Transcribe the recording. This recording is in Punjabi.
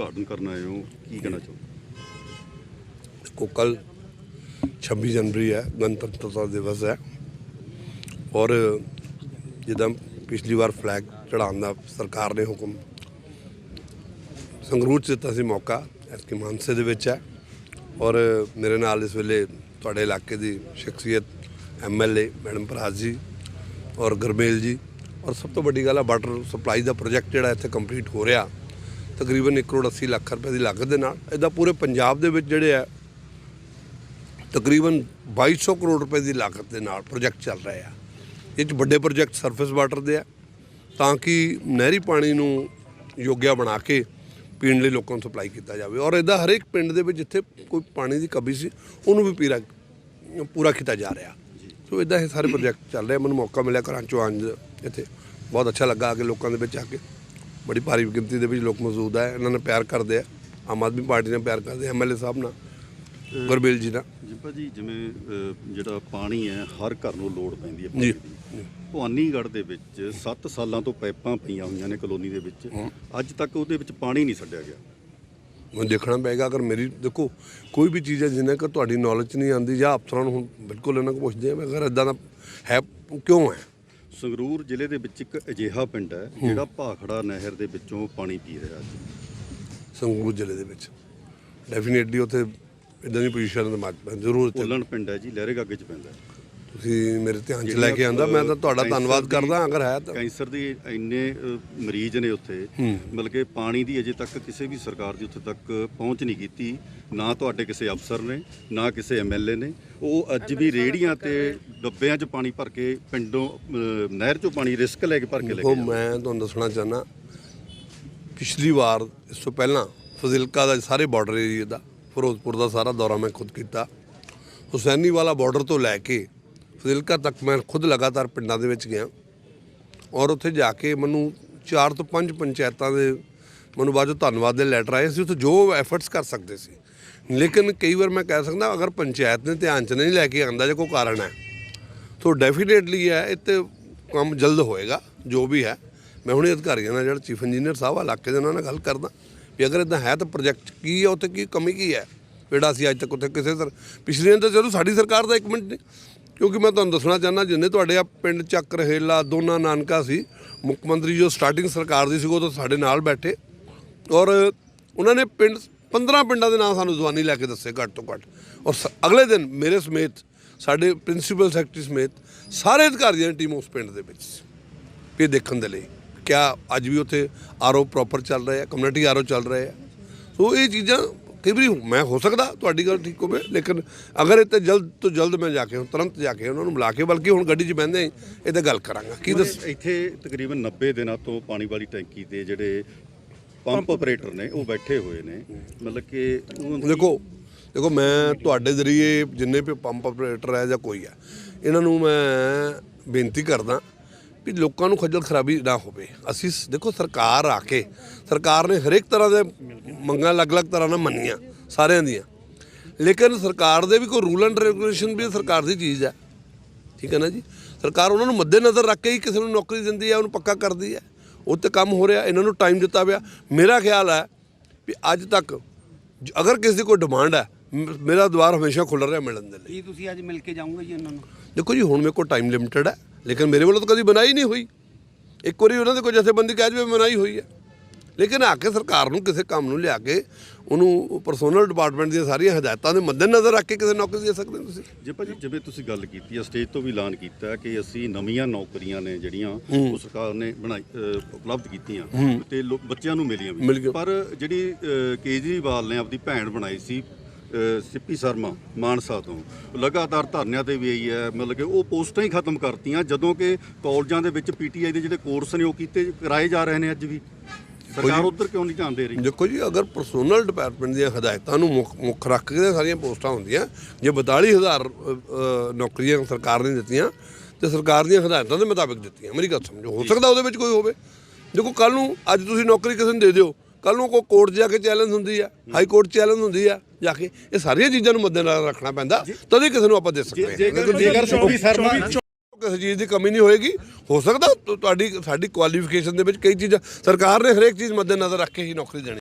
ਉਦਘਾਟਨ ਕਰਨ ਆਏ ਹੋ ਕੀ ਕਹਿਣਾ ਚਾਹੋ को कल 26 जनवरी है गणतंत्रता दिवस है ਔਰ ਜਿੱਦਾਂ ਪਿਛਲੀ ਵਾਰ ਫਲੈਗ ਚੜਾਉਣ ਦਾ ਸਰਕਾਰ ਨੇ ਹੁਕਮ ਸੰਗਰੂਰ 'ਚ ਦਿੱਤਾ ਸੀ ਮੌਕਾ ਐਸਕੇ ਮਾਨਸੇ ਦੇ ਵਿੱਚ ਹੈ ਔਰ ਮੇਰੇ ਨਾਲ ਇਸ ਵੇਲੇ ਤੁਹਾਡੇ ਇਲਾਕੇ ਦੀ ਸ਼ਖਸੀਅਤ ਐਮਐਲਏ ਮੈਡਮ ਪ੍ਰਾਜ ਜੀ ਔਰ ਗਰਮੇਲ ਜੀ ਔਰ ਸਭ ਤੋਂ ਵੱਡੀ ਗੱਲ ਹੈ ਵਾਟਰ ਸਪਲਾਈ ਦਾ ਪ੍ਰੋਜੈਕਟ ਜਿਹੜਾ ਇੱਥੇ ਕੰਪਲੀਟ ਹੋ ਰਿਹਾ ਤਕਰੀਬਨ 1 ਕਰੋੜ 80 ਲੱਖ ਰੁਪਏ ਦੀ ਲਾਗਤ ਦੇ ਨਾਲ। ਇਹਦਾ ਪੂਰੇ ਪੰਜਾਬ ਦੇ ਵਿੱਚ ਜਿਹੜੇ ਆ, ਤਕਰੀਬਨ 2200 ਕਰੋੜ ਰੁਪਏ ਦੀ ਲਾਗਤ ਦੇ ਨਾਲ ਪ੍ਰੋਜੈਕਟ ਚੱਲ ਰਹੇ ਆ। ਇਹ 'ਚ ਵੱਡੇ ਪ੍ਰੋਜੈਕਟ ਸਰਫੇਸ ਵਾਟਰ ਦੇ ਆ, ਤਾਂ ਕਿ ਨਹਿਰੀ ਪਾਣੀ ਨੂੰ ਯੋਗਿਆ ਬਣਾ ਕੇ ਪੀਣ ਲਈ ਲੋਕਾਂ ਨੂੰ ਸਪਲਾਈ ਕੀਤਾ ਜਾਵੇ। ਔਰ ਇਹਦਾ ਹਰੇਕ ਪਿੰਡ ਦੇ ਵਿੱਚ ਜਿੱਥੇ ਕੋਈ ਪਾਣੀ ਦੀ ਕਮੀ ਸੀ, ਉਹਨੂੰ ਵੀ ਪੀਰਾ, ਪੂਰਾ ਕੀਤਾ ਜਾ ਰਿਹਾ। ਸੋ ਇਦਾਂ ਇਹ ਸਾਰੇ ਪ੍ਰੋਜੈਕਟ ਚੱਲ ਰਹੇ ਮੈਨੂੰ ਮੌਕਾ ਮਿਲਿਆ ਘਰਾਂ ਚੋਂ ਆਉਣ ਇੱਥੇ ਬਹੁਤ ਅੱਛਾ ਲੱਗਾ ਆ ਕੇ ਲੋਕਾਂ ਦੇ ਵਿੱਚ ਆ ਕੇ। ਬੜੀ ਭਾਰੀ ਗਿਣਤੀ ਦੇ ਵਿੱਚ ਲੋਕ ਮੌਜੂਦ ਆ ਇਹਨਾਂ ਨੇ ਪਿਆਰ ਕਰਦੇ ਆ। ਆਮ ਆਦਮੀ ਪਾਰਟੀ ਨੇ ਪਿਆਰ ਕਰਦੇ ਐਮਐਲਏ ਸਾਹਿਬ ਨਾਲ ਗੁਰਬੇਲ ਜੀ ਨਾਲ। ਜਿੰਪਾ ਜੀ ਜਿਵੇਂ ਜਿਹੜਾ ਪਾਣੀ ਹੈ ਹਰ ਘਰ ਨੂੰ ਲੋੜ ਪੈਂਦੀ ਹੈ ਪਾਣੀ ਜੀ। ਦੀ। ਭਵਾਨੀਗੜ੍ਹ ਦੇ ਵਿੱਚ 7 ਸਾਲਾਂ ਤੋਂ ਪਾਈਪਾਂ ਪਈਆਂ ਹੋਈਆਂ ਨੇ ਕਲੋਨੀ ਦੇ ਵਿੱਚ। ਅੱਜ ਤੱਕ ਉਹਦੇ ਵਿੱਚ ਪਾਣੀ ਨਹੀਂ ਛੱਡਿਆ ਗਿਆ। ਮੈਨੂੰ ਦੇਖਣਾ ਪਏਗਾ ਅਗਰ ਮੇਰੀ ਦੇਖੋ ਕੋਈ ਵੀ ਚੀਜ਼ ਹੈ ਜਿੰਨਾ ਕਿ ਤੁਹਾਡੀ ਨੌਲੇਜ ਨਹੀਂ ਆਉਂਦੀ ਜਾਂ ਅਫਸਰਾਂ ਨੂੰ ਹੁਣ ਬਿਲਕੁਲ ਇਹਨਾਂ ਕੋਲ ਪੁੱਛਦੇ ਆ ਵੀ ਅਗਰ ਇਦਾਂ ਦਾ ਹੈ ਕਿਉਂ ਹੈ? ਸੰਗਰੂਰ ਜ਼ਿਲ੍ਹੇ ਦੇ ਵਿੱਚ ਇੱਕ ਅਜਿਹਾ ਪਿੰਡ ਹੈ ਜਿਹੜਾ ਭਾਖੜਾ ਨਹਿਰ ਦੇ ਵਿੱਚੋਂ ਪਾਣੀ ਪੀ ਰਿਹਾ ਅੱਜ ਸੰਗਰੂਰ ਜ਼ਿਲ੍ਹੇ ਦੇ ਵਿੱਚ। ਡੈਫੀਨੇਟਲੀ ਉੱਥੇ ਇਦਾਂ ਦੀ ਪੋਜੀਸ਼ਨ ਦੇ ਮਾਜ ਜ਼ਰੂਰ ਭੁੱਲਣ ਪਿੰਡ ਹੈ ਜੀ ਲਹਿਰੇ ਗੱਗੇ ਚ ਪੈਂਦਾ। ਤੁਸੀਂ ਮੇਰੇ ਧਿਆਨ 'ਚ ਲੈ ਕੇ ਆਂਦਾ ਮੈਂ ਤਾਂ ਤੁਹਾਡਾ ਧੰਨਵਾਦ ਕਰਦਾ ਅਗਰ ਹੈ ਤਾਂ। ਕੈਂਸਰ ਦੇ ਇੰਨੇ ਮਰੀਜ਼ ਨੇ ਉੱਥੇ ਮਤਲਬ ਕਿ ਪਾਣੀ ਦੀ ਅਜੇ ਤੱਕ ਕਿਸੇ ਵੀ ਸਰਕਾਰ ਦੀ ਉੱਥੇ ਤੱਕ ਪਹੁੰਚ ਨਹੀਂ ਕੀਤੀ ਨਾ ਤੁਹਾਡੇ ਕਿਸੇ ਅਫਸਰ ਨੇ ਨਾ ਕਿਸੇ ਐਮਐਲਏ ਨੇ। ਉਹ ਅੱਜ ਵੀ ਰੇੜੀਆਂ ਤੇ ਡੱਬਿਆਂ 'ਚ ਪਾਣੀ ਭਰ ਕੇ ਪਿੰਡੋਂ ਨਹਿਰ 'ਚੋਂ ਪਾਣੀ ਰਿਸਕ ਲੈ ਕੇ ਭਰ ਕੇ ਲੈ ਕੇ ਮੈਂ ਤੁਹਾਨੂੰ ਦੱਸਣਾ ਚਾਹਨਾ ਪਿਛਲੀ ਵਾਰ ਇਸ ਤੋਂ ਪਹਿਲਾਂ ਫਜ਼ਿਲਕਾ ਦਾ ਸਾਰੇ ਬਾਰਡਰ ਏਰੀਆ ਦਾ ਫਿਰੋਜ਼ਪੁਰ ਦਾ ਸਾਰਾ ਦੌਰਾ ਮੈਂ ਖੁਦ ਕੀਤਾ। ਹੁਸੈਨੀ ਵਾਲਾ ਬਾਰਡਰ ਤੋਂ ਲੈ ਕੇ ਫਜ਼ਿਲਕਾ ਤੱਕ ਮੈਂ ਖੁਦ ਲਗਾਤਾਰ ਪਿੰਡਾਂ ਦੇ ਵਿੱਚ ਗਿਆ। ਔਰ ਉੱਥੇ ਜਾ ਕੇ ਮੈਨੂੰ ਚਾਰ ਤੋਂ ਪੰਜ ਪੰਚਾਇਤਾਂ ਦੇ ਮੈਨੂੰ ਬਾਅਦ 'ਚੋਂ ਧੰਨਵਾਦ ਦੇ ਲੈਟਰ ਆਏ। ਸੀ ਉੱਥੇ ਜੋ ਐਫਰਟਸ ਕਰ ਸਕਦੇ ਸੀ। ਲੇਕਿਨ ਕਈ ਵਾਰ ਮੈਂ ਕਹਿ ਸਕਦਾ, ਅਗਰ ਪੰਚਾਇਤ ਨੇ ਧਿਆਨ 'ਚ ਨਹੀਂ ਲੈ ਕੇ ਆਂਦਾ ਜੇ ਕੋਈ ਕਾਰਨ ਹੈ ਸੋ ਡੈਫੀਨੇਟਲੀ ਹੈ, ਇਹ ਤੇ ਕੰਮ ਜਲਦ ਹੋਏਗਾ, ਜੋ ਵੀ ਹੈ। ਮੈਂ ਹੁਣੇ ਅਧਿਕਾਰੀਆਂ ਨਾਲ ਜਿਹੜਾ ਚੀਫ ਇੰਜੀਨੀਅਰ ਸਾਹਿਬ ਆ ਇਲਾਕੇ ਦੇ, ਉਹਨਾਂ ਨਾਲ ਗੱਲ ਕਰਦਾ ਵੀ ਅਗਰ ਇਦਾਂ ਹੈ ਤਾਂ ਪ੍ਰੋਜੈਕਟ ਕੀ ਹੈ, ਉੱਥੇ ਕੀ ਕਮੀ ਕੀ ਹੈ? ਜਿਹੜਾ ਅਸੀਂ ਅੱਜ ਤੱਕ ਉੱਥੇ ਕਿਸੇ ਸਰ ਪਿਛਲੀਆਂ ਤਾਂ ਚਲੋ ਸਾਡੀ ਸਰਕਾਰ ਦਾ ਇੱਕ ਮਿੰਟ ਨਹੀਂ ਕਿਉਂਕਿ ਮੈਂ ਤੁਹਾਨੂੰ ਦੱਸਣਾ ਚਾਹੁੰਦਾ, ਜਿੰਨੇ ਤੁਹਾਡੇ ਆ ਪਿੰਡ ਚੱਕ ਰਹੇਲਾ, ਦੋਨਾ ਨਾਨਕਾ ਸੀ, ਮੁੱਖ ਮੰਤਰੀ ਜੋ ਸਟਾਰਟਿੰਗ ਸਰਕਾਰ ਦੀ ਸੀ, ਉਹ ਤਾਂ ਸਾਡੇ ਨਾਲ ਬੈਠੇ। ਔਰ ਉਹਨਾਂ ਨੇ ਪਿੰਡ 15 ਪਿੰਡਾਂ ਦੇ ਨਾਮ ਸਾਨੂੰ ਜ਼ੁਬਾਨੀ ਲੈ ਕੇ ਦੱਸੇ ਘੱਟ ਤੋਂ ਘੱਟ। ਔਰ ਸ- ਅਗਲੇ ਦਿਨ ਮੇਰੇ ਸਮੇਤ, ਸਾਡੇ ਪ੍ਰਿੰਸੀਪਲ ਸੈਕਟਰੀ ਸਮੇਤ, ਸਾਰੇ ਅਧਿਕਾਰੀਆਂ ਦੀ ਟੀਮ ਉਸ ਪਿੰਡ ਦੇ ਵਿੱਚ ਇਹ ਦੇਖਣ ਦੇ ਲਈ, ਕਿਆ ਅੱਜ ਵੀ ਉੱਥੇ ਆਰਓ ਪ੍ਰੋਪਰ ਚੱਲ ਰਿਹਾ ਹੈ ਕਮਿਊਨਿਟੀ ਆਰਓ ਚੱਲ ਰਿਹਾ ਹੈ। ਸੋ ਇਹ ਚੀਜ਼ਾਂ ਕਈ ਵਾਰੀ ਮੈਂ ਹੋ ਸਕਦਾ ਤੁਹਾਡੀ ਗੱਲ ਠੀਕ ਹੋਵੇ ਲੇਕਿਨ ਅਗਰ ਇਹ ਤੇ ਜਲਦ ਤੋਂ ਜਲਦ ਮੈਂ ਜਾ ਕੇ ਤੁਰੰਤ ਜਾ ਕੇ ਉਹਨਾਂ ਨੂੰ ਬੁਲਾ ਕੇ ਬਲਕਿ ਹੁਣ ਗੱਡੀ 'ਚ ਬਹਿੰਦੇ ਇਹ ਤੇ ਗੱਲ ਕਰਾਂਗਾ। ਕੀ ਦੱਸ ਇੱਥੇ ਤਕਰੀਬਨ 90 ਦਿਨਾਂ ਤੋਂ ਪਾਣੀ ਵਾਲੀ ਟੈਂਕੀ ਤੇ ਜਿਹੜੇ ਪੰਪ ਆਪਰੇਟਰ ਨੇ ਉਹ ਬੈਠੇ ਹੋਏ ਨੇ। ਮਤਲਬ ਕਿ ਦੇਖੋ ਦੇਖੋ ਮੈਂ ਤੁਹਾਡੇ ਜ਼ਰੀਏ ਜਿੰਨੇ ਵੀ ਪੰਪ ਆਪਰੇਟਰ ਹੈ ਜਾਂ ਕੋਈ ਹੈ ਇਹਨਾਂ ਨੂੰ ਮੈਂ ਬੇਨਤੀ ਕਰਦਾ ਵੀ ਲੋਕਾਂ ਨੂੰ ਖੱਜਲ ਖਰਾਬੀ ਨਾ ਹੋਵੇ। ਅਸੀਂ ਦੇਖੋ ਸਰਕਾਰ ਆ ਕੇ, ਸਰਕਾਰ ਨੇ ਹਰੇਕ ਤਰ੍ਹਾਂ ਦੇ ਮੰਗਾਂ ਅਲੱਗ-ਅਲੱਗ ਤਰ੍ਹਾਂ ਨਾਲ ਮੰਨੀਆਂ, ਸਾਰਿਆਂ ਦੀਆਂ। ਲੇਕਿਨ ਸਰਕਾਰ ਦੇ ਵੀ ਕੋਈ ਰੂਲ ਐਂਡ ਰੈਗੂਲੇਸ਼ਨ ਵੀ ਸਰਕਾਰ ਦੀ ਚੀਜ਼ ਹੈ। ਠੀਕ ਹੈ ਨਾ ਜੀ? ਸਰਕਾਰ ਉਹਨਾਂ ਨੂੰ ਮੱਦੇ ਨਜ਼ਰ ਰੱਖ ਕੇ ਹੀ ਕਿਸੇ ਨੂੰ ਨੌਕਰੀ ਦਿੰਦੀ ਹੈ, ਉਹਨੂੰ ਪੱਕਾ ਕਰਦੀ ਹੈ। ਉਹ ਤੇ ਕੰਮ ਹੋ ਰਿਹਾ, ਇਹਨਾਂ ਨੂੰ ਟਾਈਮ ਦਿੱਤਾ ਪਿਆ। ਮੇਰਾ ਖਿਆਲ ਹੈ ਵੀ ਅੱਜ ਤੱਕ ਜ- ਅਗਰ ਕਿਸੇ ਦੀ ਕੋਈ ਡਿਮਾਂਡ ਹੈ, ਮ- ਮੇਰਾ ਦੁਆਰ ਹਮੇਸ਼ਾ ਖੁੱਲ੍ਹ ਰਿਹਾ ਮਿਲਣ ਦੇ ਲਈ। ਕੀ ਤੁਸੀਂ ਅੱਜ ਮਿਲ ਕੇ ਜਾਓਗੇ ਜੀ ਉਹਨਾਂ ਨੂੰ? ਦੇਖੋ ਜੀ ਹੁਣ ਮੇਰੇ ਕੋਲ ਟਾਈਮ ਲਿਮਟਿਡ ਹੈ ਲੇਕਿਨ ਮੇਰੇ ਵੱਲੋਂ ਤਾਂ ਕਦੀ ਬਣਾਈ ਨਹੀਂ ਹੋਈ। ਇੱਕ ਵਾਰੀ ਉਹਨਾਂ ਦੇ ਕੋਈ ਜਥੇਬੰਦੀ ਕਹਿ ਜਵੇ ਬਣਾਈ ਹੋਈ ਹੈ। ਲੇਕਿਨ ਆ ਕੇ ਸਰਕਾਰ ਨੂੰ ਕਿਸੇ ਕੰਮ ਨੂੰ ਲਿਆ ਕੇ ਉਹਨੂੰ ਪਰਸੋਨਲ ਡਿਪਾਰਟਮੈਂਟ ਦੀਆਂ ਸਾਰੀਆਂ ਹਦਾਇਤਾਂ ਦੇ ਮੱਦੇਨਜ਼ਰ ਰੱਖ ਕੇ ਕਿਸੇ ਨੌਕਰੀ ਦੇ ਸਕਦੇ ਤੁਸੀਂ? ਜੇ ਭਾਜੀ ਜਿਵੇਂ ਤੁਸੀਂ ਗੱਲ ਕੀਤੀ ਹੈ ਸਟੇਜ ਤੋਂ ਵੀ ਐਲਾਨ ਕੀਤਾ ਕਿ ਅਸੀਂ ਨਵੀਆਂ ਨੌਕਰੀਆਂ ਨੇ ਜਿਹੜੀਆਂ ਉਹ ਸਰਕਾਰ ਨੇ ਬਣਾਈ ਉਪਲਬਧ ਕੀਤੀਆਂ ਤੇ ਬੱਚਿਆਂ ਨੂੰ ਮਿਲੀਆਂ ਮਿਲ ਵੀ। ਪਰ ਜਿਹੜੀ ਕੇਜਰੀਵਾਲ ਨੇ ਆਪਦੀ ਭੈਣ ਬਣਾਈ ਸੀ ਸਿੱਪੀ ਸ਼ਰਮਾ ਮਾਨਸਾ ਤੋਂ। ਲਗਾਤਾਰ ਧਰਨਿਆਂ ਤੇ ਵੀ ਆਈ ਹੈ ਮਤਲਬ ਕਿ ਉਹ ਪੋਸਟਾਂ ਹੀ ਖਤਮ ਕਰਤੀਆਂ ਜਦੋਂ ਕਿ ਕਾਲਜਾਂ ਦੇ ਵਿੱਚ ਪੀਟੀਆਈ ਦੇ ਜਿਹੜੇ ਕੋਰਸ ਨੇ ਉਹ ਕੀਤੇ ਕਰਾਏ ਜਾ ਰਹੇ ਨੇ ਅੱਜ ਵੀ। ਸਰਕਾਰ ਉਧਰ ਕਿਉਂ ਨਹੀਂ ਧਿਆਨ ਦੇ ਰਹੀ? ਦੇਖੋ ਜੀ ਅਗਰ ਪਰਸੋਨਲ ਡਿਪਾਰਟਮੈਂਟ ਦੀਆਂ ਹਦਾਇਤਾਂ ਨੂੰ ਮੁੱਖ ਰੱਖ ਕੇ ਸਾਰੀਆਂ ਪੋਸਟਾਂ ਹੁੰਦੀਆਂ ਜੇ 42000 ਅ, ਅ, ਨੌਕਰੀਆਂ ਸਰਕਾਰ ਨੇ ਦਿੱਤੀਆਂ ਤੇ ਸਰਕਾਰ ਦੀਆਂ ਹਦਾਇਤਾਂ ਦੇ ਮੁਤਾਬਿਕ ਦਿੱਤੀਆਂ। ਮੇਰੀ ਗੱਲ ਸਮਝੋ ਹੋ ਸਕਦਾ ਉਹਦੇ ਵਿੱਚ ਕੋਈ ਹੋਵੇ। ਦੇਖੋ ਕੱਲ ਨੂੰ ਅੱਜ ਤੁਸੀਂ ਨੌਕਰੀ ਕਿਸੇ ਨੂੰ ਦੇ ਦਿਓ। ਕੱਲ ਨੂੰ ਕੋਈ ਕੋਰਟ ਜਾ ਕੇ ਚੈਲੰਜ ਹੁੰਦੀ ਆ ਹਾਈ ਕੋਰਟ ਚੈਲੰਜ ਹੁੰਦੀ ਆ ਜਾ ਕੇ ਇਹ ਸਾਰੀਆਂ ਚੀਜ਼ਾਂ ਨੂੰ ਮੱਦੇਨਜ਼ਰ ਰੱਖਣਾ ਪੈਂਦਾ ਤਦ ਹੀ ਕਿਸੇ ਨੂੰ ਆਪਾਂ ਦੇ ਸਕਦੇ ਹਾਂ। ਜੇਕਰ ਸਿੱਪੀ ਸ਼ਰਮਾ ਕਿਸੇ ਚੀਜ਼ ਦੀ ਕਮੀ ਨਹੀਂ ਹੋਏਗੀ ਹੋ ਸਕਦਾ ਤੁਹਾਡੀ ਸਾਡੀ ਕੁਆਲੀਫਿਕੇਸ਼ਨ ਦੇ ਵਿੱਚ ਕਈ ਚੀਜ਼ਾਂ ਸਰਕਾਰ ਨੇ ਹਰੇਕ ਚੀਜ਼ ਮੱਦੇਨਜ਼ਰ ਰੱਖ ਕੇ ਹੀ ਨੌਕਰੀ ਦੇਣੀ